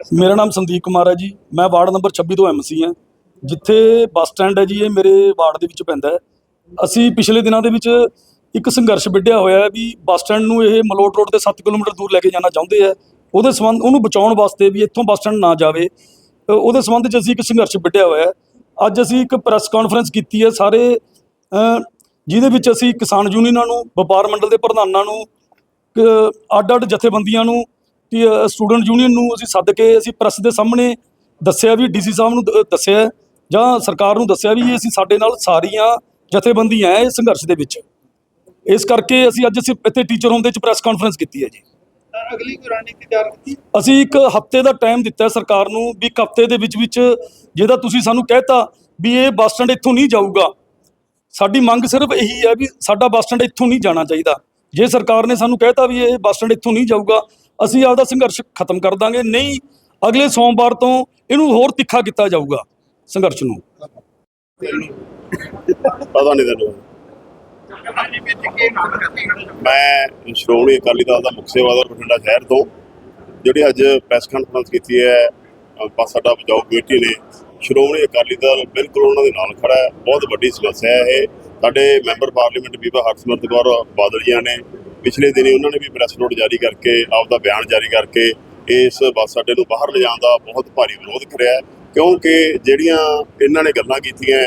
ਮੇਰਾ ਨਾਮ ਸੰਦੀਪ ਕੁਮਾਰ ਹੈ ਜੀ। ਮੈਂ ਵਾਰਡ ਨੰਬਰ 26 ਤੋਂ ਐਮਸੀ ਹਾਂ। ਜਿੱਥੇ ਬੱਸ ਸਟੈਂਡ ਹੈ ਜੀ, ਇਹ ਮੇਰੇ ਵਾਰਡ ਦੇ ਵਿੱਚ ਪੈਂਦਾ ਹੈ। ਅਸੀਂ ਪਿਛਲੇ ਦਿਨਾਂ ਦੇ ਵਿੱਚ ਇੱਕ ਸੰਘਰਸ਼ ਵਿੱਢਿਆ ਹੋਇਆ ਹੈ ਵੀ ਬੱਸ ਸਟੈਂਡ ਨੂੰ ਇਹ ਮਲੋਟ ਰੋਡ ਤੇ 7 ਕਿਲੋਮੀਟਰ ਦੂਰ ਲੈ ਕੇ ਜਾਣਾ ਚਾਹੁੰਦੇ ਆ ਉਹਦੇ ਸੰਬੰਧ ਉਹਨੂੰ ਬਚਾਉਣ ਵਾਸਤੇ ਵੀ ਇੱਥੋਂ ਬੱਸ ਸਟੈਂਡ ਨਾ ਜਾਵੇ। ਉਹਦੇ ਸੰਬੰਧ 'ਚ ਅਸੀਂ ਇੱਕ ਸੰਘਰਸ਼ ਵਿੱਢਿਆ ਹੋਇਆ ਹੈ। ਅੱਜ ਅਸੀਂ ਇੱਕ ਪ੍ਰੈਸ ਕਾਨਫਰੰਸ ਕੀਤੀ ਹੈ ਸਾਰੇ ਜਿਹਦੇ ਵਿੱਚ ਅਸੀਂ ਕਿਸਾਨ ਯੂਨੀਅਨਾਂ ਨੂੰ, ਵਪਾਰ ਮੰਡਲ ਦੇ ਪ੍ਰਧਾਨਾਂ ਨੂੰ ਅੱਡ ਅੱਡ ਜਥੇਬੰਦੀਆਂ ਨੂੰ ਸਟੂਡੈਂਟ ਯੂਨੀਅਨ ਨੂੰ ਅਸੀਂ ਸੱਦ ਕੇ ਅਸੀਂ ਪ੍ਰੈਸ ਦੇ ਸਾਹਮਣੇ ਦੱਸਿਆ ਵੀ ਡੀਸੀ ਸਾਹਿਬ ਨੂੰ ਦ- ਦੱਸਿਆ ਜਾਂ ਸਰਕਾਰ ਨੂੰ ਦੱਸਿਆ ਵੀ ਅਸੀਂ ਸਾਡੇ ਨਾਲ ਸਾਰੀਆਂ ਜਥੇਬੰਦੀਆਂ ਹੈ ਇਸ ਸੰਘਰਸ਼ ਦੇ ਵਿੱਚ। ਇਸ ਕਰਕੇ ਅਸੀਂ ਅੱਜ ਅਸੀਂ ਇੱਥੇ ਟੀਚਰ ਹੁੰਦੇ ਚ ਪ੍ਰੈਸ ਕਾਨਫਰੰਸ ਕੀਤੀ ਹੈ ਜੀ। ਤਾਂ ਅਗਲੀ ਕੋਈ ਰਣਨੀਤੀ ਤਿਆਰ ਕੀਤੀ? ਅਸੀਂ ਇੱਕ ਹਫ਼ਤੇ ਦਾ ਟਾਈਮ ਦਿੱਤਾ ਹੈ ਸਰਕਾਰ ਨੂੰ ਵੀ ਇੱਕ ਹਫ਼ਤੇ ਦੇ ਵਿੱਚ ਵਿੱਚ ਜਿਹਦਾ ਤੁਸੀਂ ਸਾਨੂੰ ਕਹਿਤਾ ਵੀ ਇਹ ਬੱਸ ਸਟੈਂਡ ਇੱਥੋਂ ਨਹੀਂ ਜਾਊਗਾ। ਸਾਡੀ ਮੰਗ ਸਿਰਫ ਇਹੀ ਹੈ ਵੀ ਸਾਡਾ ਬੱਸ ਸਟੈਂਡ ਇੱਥੋਂ ਨਹੀਂ ਜਾਣਾ ਚਾਹੀਦਾ। ਜੇ ਸਰਕਾਰ ਨੇ ਸਾਨੂੰ ਕਹਿਤਾ ਵੀ ਇਹ ਬੱਸ ਸਟੈਂਡ ਇੱਥੋਂ ਨਹੀਂ ਜਾਊਗਾ ਅਸੀਂ ਆਪਦਾ ਸੰਘਰਸ਼ ਖਤਮ ਕਰ ਦਾਂਗੇ, ਨਹੀਂ, ਅਗਲੇ ਸੋਮਵਾਰ ਤੋਂ ਇਹਨੂੰ ਹੋਰ ਤਿੱਖਾ ਕੀਤਾ ਜਾਊਗਾ ਸੰਘਰਸ਼ ਨੂੰ। ਪਤਾ ਨਹੀਂ ਤੈਨੂੰ। ਮੈਂ ਸ਼੍ਰੋਮਣੀ ਅਕਾਲੀ ਦਲ ਦਾ ਮੁੱਖ ਸੇਵਾਦਾਰ ਬਠਿੰਡਾ ਸ਼ਹਿਰ ਤੋਂ, ਜਿਹੜੀ ਅੱਜ ਪ੍ਰੈਸ ਕਾਨਫਰੰਸ ਕੀਤੀ ਹੈ ਸਾਡਾ ਬੱਸ ਬਚਾਓ ਕਮੇਟੀ ਨੇ, ਸ਼੍ਰੋਮਣੀ ਅਕਾਲੀ ਦਲ ਬਿਲਕੁਲ ਉਹਨਾਂ ਦੇ ਨਾਲ ਖੜਾ ਹੈ। ਬਹੁਤ ਵੱਡੀ ਸਮੱਸਿਆ ਹੈ ਇਹ। ਸਾਡੇ ਮੈਂਬਰ ਪਾਰਲੀਮੈਂਟ ਬੀਬਾ ਹਰਸਿਮਰਤ ਕੌਰ ਬਾਦਲ ਜੀਆਂ ਨੇ ਪਿਛਲੇ ਦਿਨੀ ਉਹਨਾਂ ਨੇ ਵੀ ਪ੍ਰੈਸ ਨੋਟ ਜਾਰੀ ਕਰਕੇ ਆਪਦਾ ਬਿਆਨ ਜਾਰੀ ਕਰਕੇ ਇਸ ਬੱਸ ਅੱਡੇ ਨੂੰ ਬਾਹਰ ਲਿਜਾਣ ਦਾ ਬਹੁਤ ਭਾਰੀ ਵਿਰੋਧ ਕਰਿਆ ਕਿਉਂਕਿ ਜਿਹੜੀਆਂ ਇਹਨਾਂ ਨੇ ਗੱਲਾਂ ਕੀਤੀਆਂ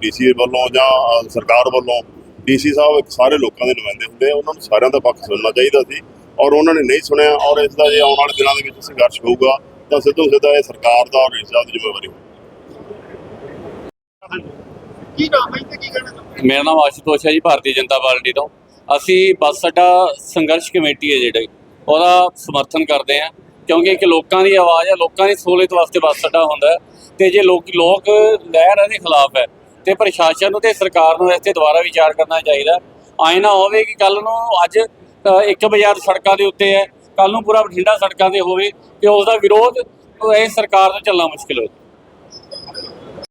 ਡੀਸੀ ਵੱਲੋਂ ਜਾਂ ਸਰਕਾਰ ਵੱਲੋਂ ਡੀਸੀ ਸਾਹਿਬ ਇੱਕ ਸਾਰੇ ਲੋਕਾਂ ਦੇ ਨੁਮਾਇੰਦੇ ਹੁੰਦੇ ਆ ਉਹਨਾਂ ਨੂੰ ਸਾਰਿਆਂ ਦਾ ਪੱਖ ਸੁਣਨਾ ਚਾਹੀਦਾ ਸੀ ਔਰ ਉਹਨਾਂ ਨੇ ਨਹੀਂ ਸੁਣਿਆ ਔਰ ਇਸ ਦਾ ਜੇ ਆਉਣ ਵਾਲੇ ਦਿਨਾਂ ਦੇ ਵਿੱਚ ਸੰਘਰਸ਼ ਹੋਊਗਾ ਤਾਂ ਸਿੱਧੂ ਸਿੱਧਾ ਇਹ ਸਰਕਾਰ ਦਾ ਔਰ ਇਸ ਦਾ ਦੀ ਜ਼ਿੰਮੇਵਾਰੀ ਹੋਊਗੀ। ਕੀ ਨਾਮ ਹੈ ਤੇ ਕੀ ਕਹਿਣਾ ਚਾਹੁੰਦੇ ਮੇਰਾ ਨਾਮ ਆਸ਼ੂਤੋਸ਼ ਹੈ ਜੀ ਭਾਰਤੀ ਜਨਤਾ ਪਾਰਟੀ ਤੋਂ। ਅਸੀਂ ਬੱਸ ਅੱਡਾ ਸੰਘਰਸ਼ ਕਮੇਟੀ ਹੈ ਜਿਹੜੀ, ਉਹਦਾ ਸਮਰਥਨ ਕਰਦੇ ਹਾਂ, ਕਿਉਂਕਿ ਇੱਕ ਲੋਕਾਂ ਦੀ ਆਵਾਜ਼ ਹੈ, ਲੋਕਾਂ ਦੀ ਸਹੂਲਤ ਵਾਸਤੇ ਬੱਸ ਅੱਡਾ ਹੁੰਦਾ ਹੈ, ਤੇ ਜੇ ਲੋਕ ਲੋਕ ਲਹਿਰ ਇਹਦੇ ਖਿਲਾਫ ਹੈ, ਤੇ ਪ੍ਰਸ਼ਾਸਨ ਨੂੰ ਤੇ ਸਰਕਾਰ ਨੂੰ ਇਸ ਤੇ ਦੁਬਾਰਾ ਵਿਚਾਰ ਕਰਨਾ ਚਾਹੀਦਾ ਆਏ ਨਾ ਹੋਵੇ ਕਿ ਕੱਲ ਨੂੰ ਅੱਜ ਇੱਕ ਬਾਜ਼ਾਰ ਸੜਕਾਂ ਦੇ ਉੱਤੇ ਹੈ ਕੱਲ ਨੂੰ ਪੂਰਾ ਬਠਿੰਡਾ ਸੜਕਾਂ ਤੇ ਹੋਵੇ, ਤੇ ਉਸ ਦਾ ਵਿਰੋਧ ਇਹ ਸਰਕਾਰ ਨੂੰ ਚੱਲਣਾ ਮੁਸ਼ਕਿਲ ਹੋਵੇ।